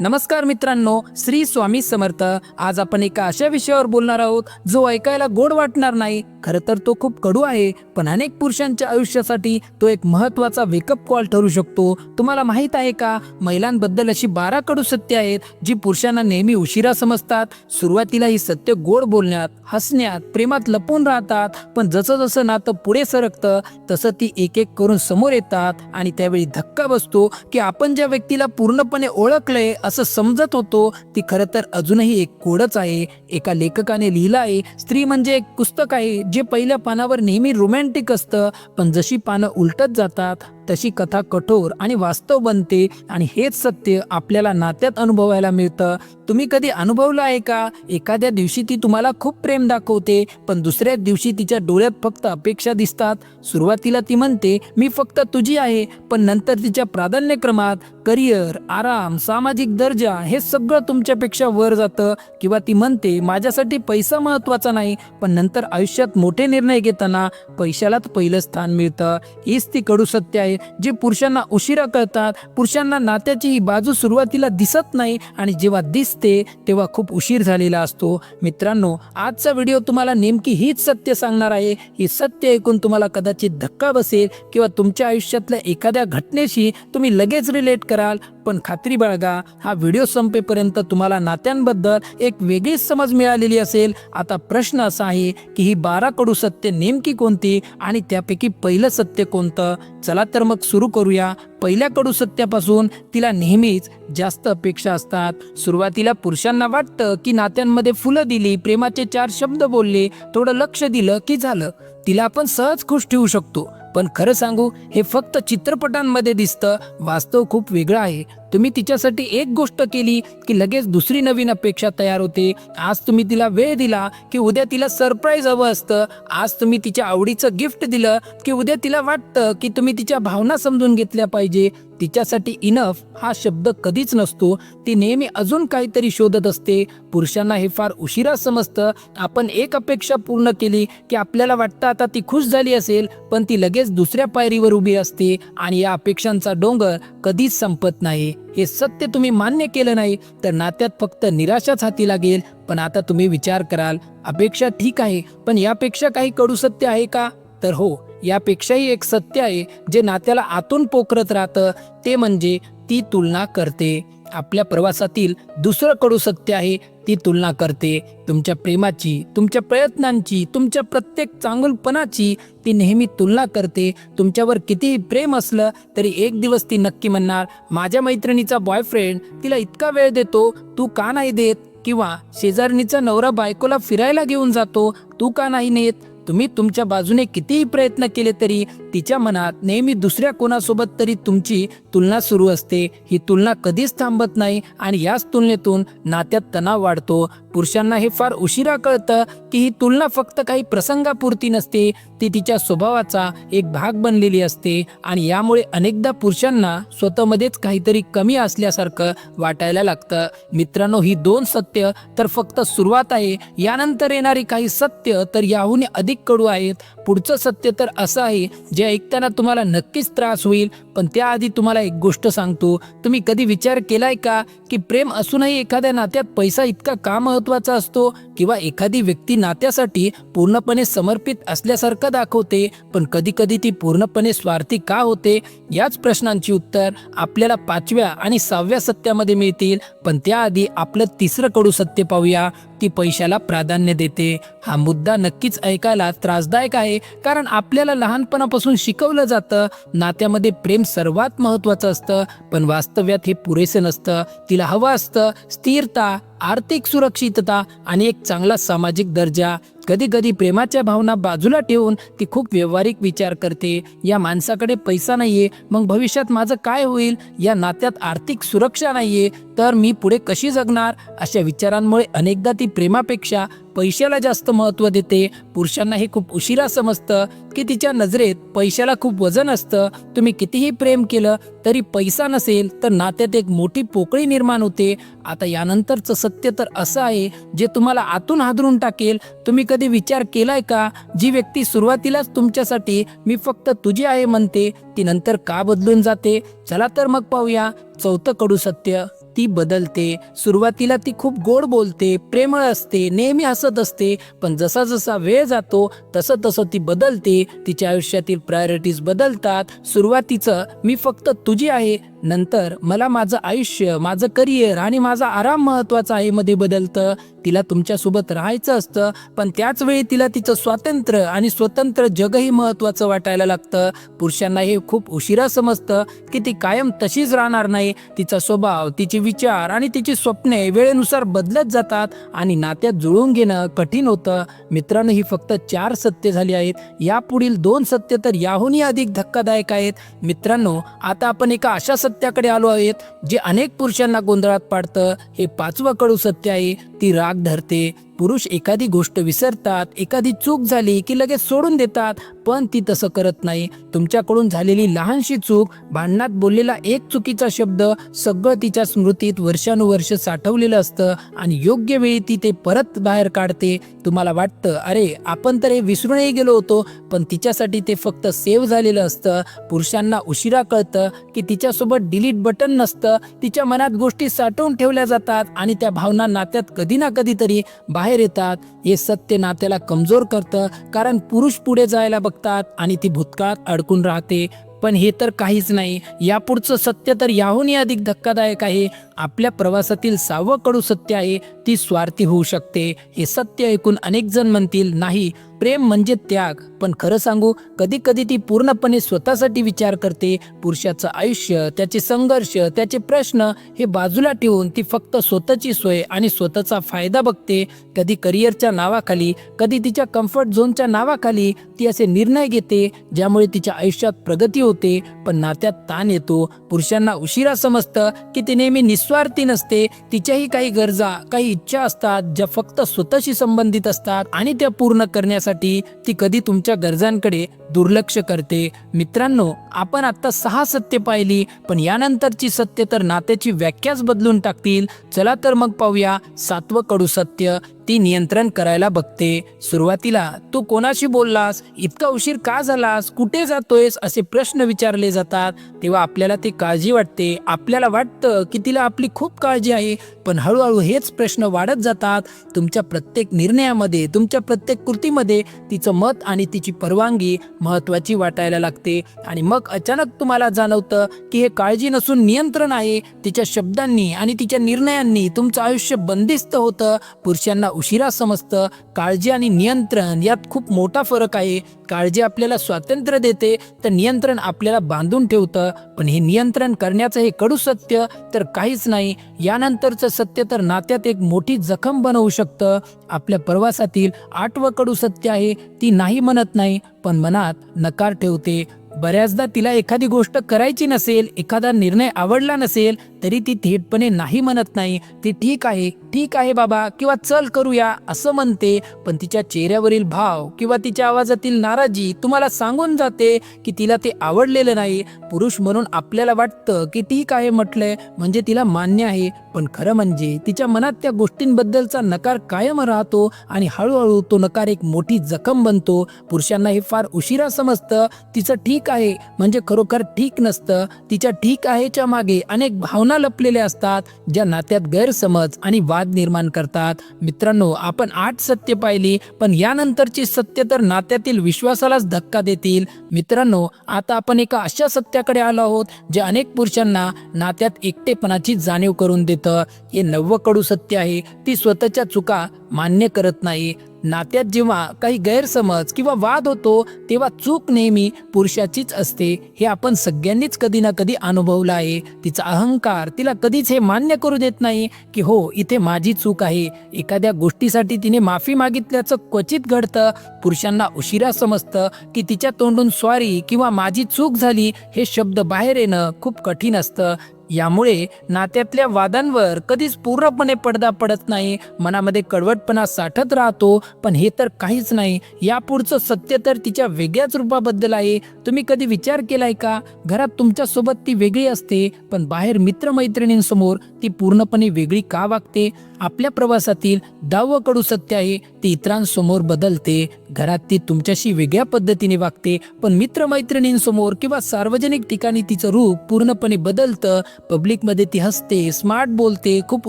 नमस्कार मित्रांनो श्री स्वामी समर्थ. आज आपण एका अशा विषयावर बोलणार आहोत जो ऐकायला गोड वाटणार नाही. खरं तर तो खूप कडू आहे पण अनेक पुरुषांच्या आयुष्यासाठी तो एक महत्त्वाचा वेकअप कॉल ठरू शकतो. तुम्हाला माहीत आहे का? महिलांबद्दल अशी बारा कडू सत्य आहेत जी पुरुषांना नेहमी उशिरा समजतात. सुरुवातीला ही सत्य गोड बोलण्यात हसण्यात प्रेमात लपून राहतात पण जसं जसं नातं पुढे सरकतं तसं ती एक एक करून समोर येतात. आणि त्यावेळी धक्का बसतो की आपण ज्या व्यक्तीला पूर्णपणे ओळखलंय असं समजत होतो ती खरं तर अजूनही एक कोडच आहे. एका लेखकाने लिहिलं आहे स्त्री म्हणजे एक पुस्तक आहे जे पहिल्या पानावर नेहमी रोमॅन्टिक असतं पण जशी पानं उलटत जातात तशी कथा कठोर आणि वास्तव बनते आणि हेच सत्य आपल्याला नात्यात अनुभवायला मिळतं. तुम्ही कधी अनुभवलं आहे का? एखाद्या दिवशी ती तुम्हाला खूप प्रेम दाखवते पण दुसऱ्या दिवशी तिच्या डोळ्यात फक्त अपेक्षा दिसतात. सुरुवातीला ती म्हणते मी फक्त तुझी आहे पण नंतर तिच्या प्राधान्यक्रमात करिअर आराम सामाजिक दर्जा हे सगळं तुमच्यापेक्षा वर जातं. किंवा ती म्हणते माझ्यासाठी पैसा महत्त्वाचा नाही पण नंतर आयुष्यात मोठे निर्णय घेताना पैशालाच पहिलं स्थान मिळतं. हीच ती कडू सत्य आहे. जे पुरुषांना उशिरा कळतात पुरुषांना नात्याची ही बाजू सुरुवातीला दिसत नाही आणि जेव्हा दिसते तेव्हा खूप उशीर झालेला असतो. मित्रांनो आजचा व्हिडिओ तुम्हाला नेमकी हीच सत्य सांगणार आहे. ही सत्य ऐकून तुम्हाला कदाचित धक्का बसेल किंवा तुमच्या आयुष्यातल्या एखाद्या घटनेशी तुम्ही लगेच रिलेट कराल. पण खात्री बाळगा हा व्हिडिओ संपेपर्यंत तुम्हाला नात्यांबद्दल एक वेगळीच समज मिळालेली असेल. आता प्रश्न असा आहे की ही बारा कडू सत्य नेमकी कोणती आणि त्यापैकी पहिलं सत्य कोणतं? चला तर मग सुरू करूया. पहिल्या कडू सत्यापासून तिला नेहमीच जास्त अपेक्षा असतात. सुरुवातीला पुरुषांना वाटतं की नात्यांमध्ये फुलं दिली प्रेमाचे चार शब्द बोलले थोडं लक्ष दिलं की झालं. तिला आपण सहज खुश ठेवू शकतो. पण खरं सांगू हे फक्त चित्रपटांमध्ये दिसतं. वास्तव खूप वेगळं आहे. तुम्ही तिच्यासाठी एक गोष्ट केली की लगेच दुसरी नवीन अपेक्षा तयार होते. आज तुम्ही तिला वेळ दिला की उद्या तिला सरप्राईज हवं असतं. आज तुम्ही तिच्या आवडीचं गिफ्ट दिलं की उद्या तिला वाटतं की तुम्ही तिच्या भावना समजून घेतल्या पाहिजे. तिच्यासाठी इनफ हा शब्द कधीच नसतो. ती नेहमी अजून काहीतरी शोधत असते. पुरुषांना हे फार उशिरा समजतं. आपण एक अपेक्षा पूर्ण केली की आपल्याला वाटतं आता ती खुश झाली असेल पण ती लगेच दुसऱ्या पायरीवर उभी असते आणि या अपेक्षांचा डोंगर कधीच संपत नाही. हे सत्य तुम्ही मान्य केलं नाही तर नात्यात फक्त निराशाच हाती लागेल. पण आता तुम्ही विचार कराल अपेक्षा ठीक आहे पण यापेक्षा काही कडू सत्य आहे का? तर हो यापेक्षाही एक सत्य आहे जे नात्याला आतून पोखरत राहतं. ते म्हणजे ती तुलना करते. आपल्या प्रवासातील दुसरं कडू सत्य आहे ती तुलना करते. तुमच्या प्रेमाची तुमच्या प्रयत्नांची तुमच्या प्रत्येक चांगुलपणाची ती नेहमी तुलना करते. तुमच्यावर कितीही प्रेम असलं तरी एक दिवस ती नक्की म्हणणार माझ्या मैत्रिणीचा बॉयफ्रेंड तिला इतका वेळ देतो तू का नाही देत? किंवा शेजारणीचा नवरा बायकोला फिरायला घेऊन जातो तू का नाही नेत? तुम्ही तुमच्या बाजूने कितीही प्रयत्न केले तरी तिच्या मनात नेहमी दुसऱ्या कोणासोबत तरी तुमची तुलना सुरू असते. ही तुलना कधीच थांबत नाही आणि याच तुलनेतून नात्यात तणाव वाढतो. पुरुषांना हे फार उशिरा कळतं की ही तुलना फक्त काही प्रसंगापुरती नसते. ती तिच्या स्वभावाचा एक भाग बनलेली असते आणि यामुळे अनेकदा पुरुषांना स्वतःमध्येच काहीतरी कमी असल्यासारखं वाटायला लागतं. मित्रांनो ही दोन सत्य तर फक्त सुरुवात आहे. यानंतर येणारी काही सत्य तर याहून अधिक कडू आहेत. पुढचं सत्य तर असं आहे जे ऐकताना तुम्हाला नक्कीच त्रास होईल. पण त्याआधी तुम्हाला एक गोष्ट सांगतो. तुम्ही कधी विचार केलाय का की प्रेम असूनही एखाद्या नात्यात पैसा इतका का महत्त्वाचा असतो? किंवा एखादी व्यक्ती नात्यासाठी पूर्णपणे समर्पित असल्यासारखं दाखवते पण कधी कधी ती पूर्णपणे स्वार्थी का होते? याच प्रश्नांची उत्तर आपल्याला पाचव्या आणि सहाव्या सत्यामध्ये मिळतील. पण त्याआधी आपलं तिसरं कडू सत्य पाहूया. ती पैशाला प्राधान्य देते. हा मुद्दा नक्कीच ऐकायला त्रासदायक आहे कारण आपल्याला लहानपणापासून शिकवलं जातं नात्यामध्ये प्रेम सर्वात महत्वाचं असतं पण वास्तव्यात हे पुरेसे नसतं. तिला हवं असतं स्थिरता आर्थिक सुरक्षितता आणि एक चांगला सामाजिक दर्जा. कधी कधी प्रेमाच्या भावना बाजूला ठेवून ती खूप व्यावहारिक विचार करते. या माणसाकडे पैसा नाहीये मग भविष्यात माझं काय होईल? या नात्यात आर्थिक सुरक्षा नाहीये तर मी पुढे कशी जगणार? अशा विचारांमुळे अनेकदा ती प्रेमापेक्षा पैशाला जास्त महत्त्व देते. पुरुषांना हे खूप उशिरा समजतं की तिच्या नजरेत पैशाला खूप वजन असतं. तुम्ही कितीही प्रेम केलं तरी पैसा नसेल तर नात्यात एक मोठी पोकळी निर्माण होते. आता यानंतरचं सत्य तर असं आहे जे तुम्हाला आतून हादरून टाकेल. तुम्ही कधी विचार केलाय का? जी व्यक्ती सुरुवातीलाच तुमच्यासाठी मी फक्त तुझी आहे म्हणते ती नंतर का बदलून जाते? चला तर मग पाहूया चौथं कडू सत्य. ती बदलते. सुरुवातीला ती खूप गोड बोलते प्रेमळ असते नेहमी हसत असते पण जसा जसा वेळ जातो तसं तसं ती बदलते तिच्या आयुष्यातील प्रायोरिटीज बदलतात. सुरुवातीचं मी फक्त तुझी आहे नंतर मला माझं आयुष्य माझं करिअर आणि माझा आराम महत्त्वाचा आहे. मध्ये बदलतं तिला तुमच्यासोबत राहायचं असतं पण त्याच वेळी तिला तिचं स्वातंत्र्य आणि स्वतंत्र जगही महत्त्वाचं वाटायला लागतं. पुरुषांना हे खूप उशिरा समजतं की ती कायम तशीच राहणार नाही. तिचा स्वभाव तिचे विचार आणि तिची स्वप्ने वेळेनुसार बदलत जातात आणि नात्यात जुळवून घेणं कठीण होतं. मित्रांनो ही फक्त चार सत्य झाली आहेत. यापुढील दोन सत्य तर याहूनही अधिक धक्कादायक आहेत. मित्रांनो आता आपण एका अशा सत्याकडे आलो आहेत. जे अनेक पुरुषांना गोंधळात पाडतं हे पाचवं कडू सत्य आहे ती राग धरते पुरुष एखादी गोष्ट विसरतात एखादी चूक झाली की लगेच सोडून देतात पण ती तसं करत नाही. तुमच्याकडून झालेली लहानशी चूक भांडणात बोललेला एक चुकीचा शब्द सगळं तिच्या स्मृतीत वर्षानुवर्ष साठवलेलं असतं आणि योग्य वेळी ती ते परत बाहेर काढते. तुम्हाला वाटतं अरे आपण तर हे विसरूनही गेलो होतो पण तिच्यासाठी ते फक्त सेव्ह झालेलं असतं. पुरुषांना उशिरा कळतं की तिच्यासोबत डिलीट बटन नसतं. तिच्या मनात गोष्टी साठवून ठेवल्या जातात आणि त्या भावना नात्यात कधी ना कधीतरी बाहेर येतात. हे सत्य नात्याला कमजोर करतं. कारण पुरुष पुढे जायला बघतात आणि ती भूतकाळात अडकून राहते. पण हे तर काहीच नाही. यापुढचं सत्य तर याहूनही अधिक धक्कादायक आहे. आपल्या प्रवासातील सहावं कडू सत्य आहे. ती स्वार्थी होऊ शकते. हे सत्य ऐकून अनेक जण म्हणतील नाही प्रेम म्हणजे त्याग. पण खरं सांगू कधी कधी ती पूर्णपणे स्वतःसाठी विचार करते. पुरुषाचं आयुष्य त्याचे संघर्ष त्याचे प्रश्न हे बाजूला ठेवून ती फक्त स्वतःची सोय आणि स्वतःचा फायदा बघते. कधी करिअरच्या नावाखाली कधी तिच्या कम्फर्ट झोनच्या नावाखाली ती असे निर्णय घेते ज्यामुळे तिच्या आयुष्यात प्रगती होते. पण नात्यात ताण येतो. पुरुषांना उशिरा समजतं की ती नेहमी निस्वार्थी नसते. तिच्याही काही गरजा काही इच्छा असतात ज्या फक्त स्वतःशी संबंधित असतात आणि त्या पूर्ण करण्यासाठी ती कधी तुमच्या गरजांकडे दुर्लक्ष करते. मित्रांनो आपण आत्ता सहा सत्य पाहिली पण यानंतरची सत्य तर नात्याची व्याख्याच बदलून टाकतील. चला तर मग पाहूया सातवं कडू सत्य. ती नियंत्रण करायला बघते. सुरुवातीला तू कोणाशी बोललास? इतका उशीर का झालास? कुठे जातोयस? असे प्रश्न विचारले जातात. तेव्हा आपल्याला ती काळजी वाटते. आपल्याला वाटतं की तिला आपली खूप काळजी आहे पण हळूहळू हेच प्रश्न वाढत जातात. तुमच्या प्रत्येक निर्णयामध्ये तुमच्या प्रत्येक कृतीमध्ये तिचं मत आणि तिची परवानगी महत्वाची वाटायला लागते. आणि मग अचानक तुम्हाला जाणवतं की हे काळजी नसून नियंत्रण आहे. तिच्या शब्दांनी आणि तिच्या निर्णयांनी तुमचं आयुष्य बंदिस्त होतं. पुरुषांना उशिरा समजतं. काळजी आणि नियंत्रण यात खूप मोठा फरक आहे. काळजी आपल्याला स्वातंत्र्य देते तर नियंत्रण आपल्याला बांधून ठेवतं. पण हे नियंत्रण करण्याचं हे कडू सत्य तर काहीच नाही. यानंतरचं सत्य तर नात्यात एक मोठी जखम बनवू शकतं. आपल्या प्रवासातील आठवं कडू सत्य आहे ती नाही म्हणत नाही पण मनात नकार ठेवते. बऱ्याचदा तिला एखादी गोष्ट करायची नसेल एखादा निर्णय आवडला नसेल तरी ती थेटपणे नाही म्हणत नाही. ती ठीक आहे ठीक आहे बाबा किंवा चल करूया असं म्हणते. पण तिच्या चेहऱ्यावरील भाव किंवा तिच्या आवाजातील नाराजी तुम्हाला सांगून जाते की तिला ते आवडलेलं नाही. पुरुष म्हणून आपल्याला वाटतं की ठीक आहे म्हटलंय म्हणजे तिला मान्य आहे. पण खरं म्हणजे तिच्या मनात त्या गोष्टींबद्दलचा नकार कायम राहतो आणि हळूहळू तो नकार एक मोठी जखम बनतो. पुरुषांना हे फार उशिरा समजतं. तिचं ठीक आहे म्हणजे खरोखर ठीक नसतं. तिच्या ठीक आहेच्या मागे अनेक भावना लपलेल्या असतात ज्या नात्यात गैरसमज आणि वाद निर्माण करतात. मित्रांनो आपण आठ सत्य पाहिली पण यानंतरची सत्य तर नात्यातील विश्वासालाच धक्का देतील. मित्रांनो आता आपण एका अशा सत्याकडे आलो आहोत जे अनेक पुरुषांना नात्यात एकटेपणाची जाणीव करून देतं. हे नव्वं कडू सत्य आहे ती स्वतःच्या चुका मान्य करत नाही. नात्यात जेव्हा काही गैरसमज किंवा वाद होतो तेव्हा चूक नेहमी पुरुषाचीच असते. हे आपण सगळ्यांनीच कधी ना कधी अनुभवलं आहे. तिचा अहंकार तिला कधीच हे मान्य करू देत नाही की हो इथे माझी चूक आहे. एखाद्या गोष्टीसाठी तिने माफी मागितल्याचं क्वचित घडतं. पुरुषांना उशिरा समजतं की तिच्या तोंडून स्वारी किंवा माझी चूक झाली हे शब्द बाहेर येणं खूप कठीण असतं. यामुळे नात्यातल्या वादांवर कधीच पूर्णपणे पडदा पडत नाही मनामध्ये कडवटपणा साठत राहतो पण हे तर काहीच नाही. यापुढचं सत्य तर तिच्या वेगळ्याच रूपाबद्दल आहे. तुम्ही कधी विचार केलाय का? घरात तुमच्यासोबत ती वेगळी असते पण बाहेर मित्रमैत्रिणींसमोर ती पूर्णपणे वेगळी का वागते? आपल्या प्रवासातील दाव कडू सत्य आहे ती इतरांसमोर बदलते. घरात ती तुमच्याशी वेगळ्या पद्धतीने वागते. पण मित्रमैत्रिणींसमोर किंवा सार्वजनिक ठिकाणी तिचं रूप पूर्णपणे बदलतं. पब्लिकमध्ये ती हसते स्मार्ट बोलते खूप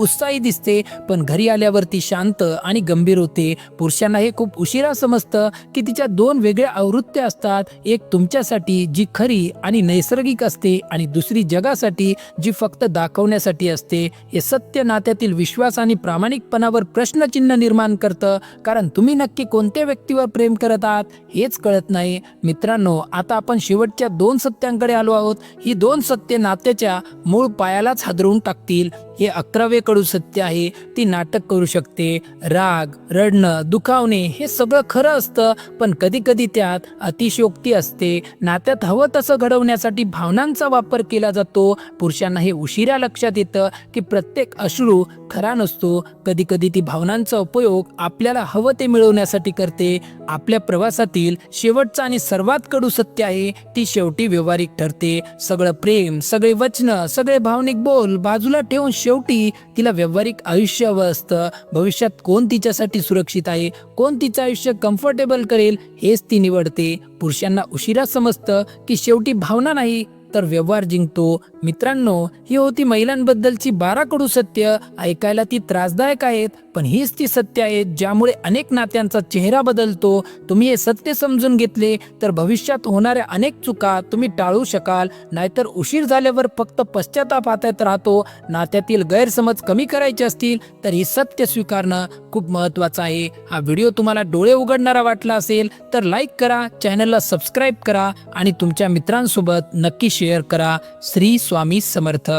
उत्साही दिसते. पण घरी आल्यावर ती शांत आणि गंभीर होते. पुरुषांना हे खूप उशिरा समजतं की तिच्या दोन वेगळ्या आवृत्त्या असतात. एक तुमच्यासाठी जी खरी आणि नैसर्गिक असते आणि दुसरी जगासाठी जी फक्त दाखवण्यासाठी असते. हे सत्य नात्यातील विश्वास आणि प्रामाणिकपणावर प्रश्नचिन्ह निर्माण करतं. कारण तुम्ही नक्की कोणत्या व्यक्तीवर प्रेम करत आहात हेच कळत नाही. मित्रांनो आता आपण शेवटच्या दोन सत्यांकडे आलो आहोत. ही दोन सत्य नात्याच्या मूळ पायालाच हादरवून टाकतील. हे अकरावे कडू सत्य आहे. ती नाटक करू शकते. राग रडणं दुखावणे हे सगळं खरं असतं. पण कधी कधी त्यात अतिशयोक्ती असते. नात्यात हवं तसं घडवण्यासाठी भावनांचा वापर केला जातो. पुरुषांना हे उशिरा लक्षात येतं की प्रत्येक अश्रू खरा नसतो. कधी कधी ती भावनांचा उपयोग आपल्याला हवं ते मिळवण्यासाठी करते. आपल्या प्रवासातील शेवटचं आणि सर्वात कडू सत्य आहे ती शेवटी व्यवहारिक ठरते. सगळं प्रेम सगळे वचनं सगळे भावनिक बोल बाजूला ठेवून शेवटी तिला व्यावहारिक आयुष्य हवं असतं. भविष्यात कोण तिच्यासाठी सुरक्षित आहे कोण तिचं आयुष्य कम्फर्टेबल करेल हेच ती निवडते. पुरुषांना उशिरा समजतं की शेवटी भावना नाही तर व्यवहार जिंकतो. मित्रांनो ही होती महिलांबद्दलची बारा कडू सत्य. ऐकायला ती त्रासदायक आहेत पण हीच ती सत्य आहेत ज्यामुळे अनेक नात्यांचा चेहरा बदलतो. तुम्ही हे सत्य समजून घेतले तर भविष्यात होणाऱ्या अनेक चुका तुम्ही टाळू शकाल. नाहीतर उशीर झाल्यावर फक्त पश्चाताप हातात राहतो. नात्यातील गैरसमज कमी करायचे असतील तर ही सत्य स्वीकारणं. खूप महत्त्वाचा आहे. हा व्हिडिओ तुम्हाला डोळे उघडणारा वाटला असेल तर लाईक करा चॅनलला सबस्क्राईब करा आणि तुमच्या मित्रांसोबत नक्की शेअर करा. श्री स्वामी समर्थ.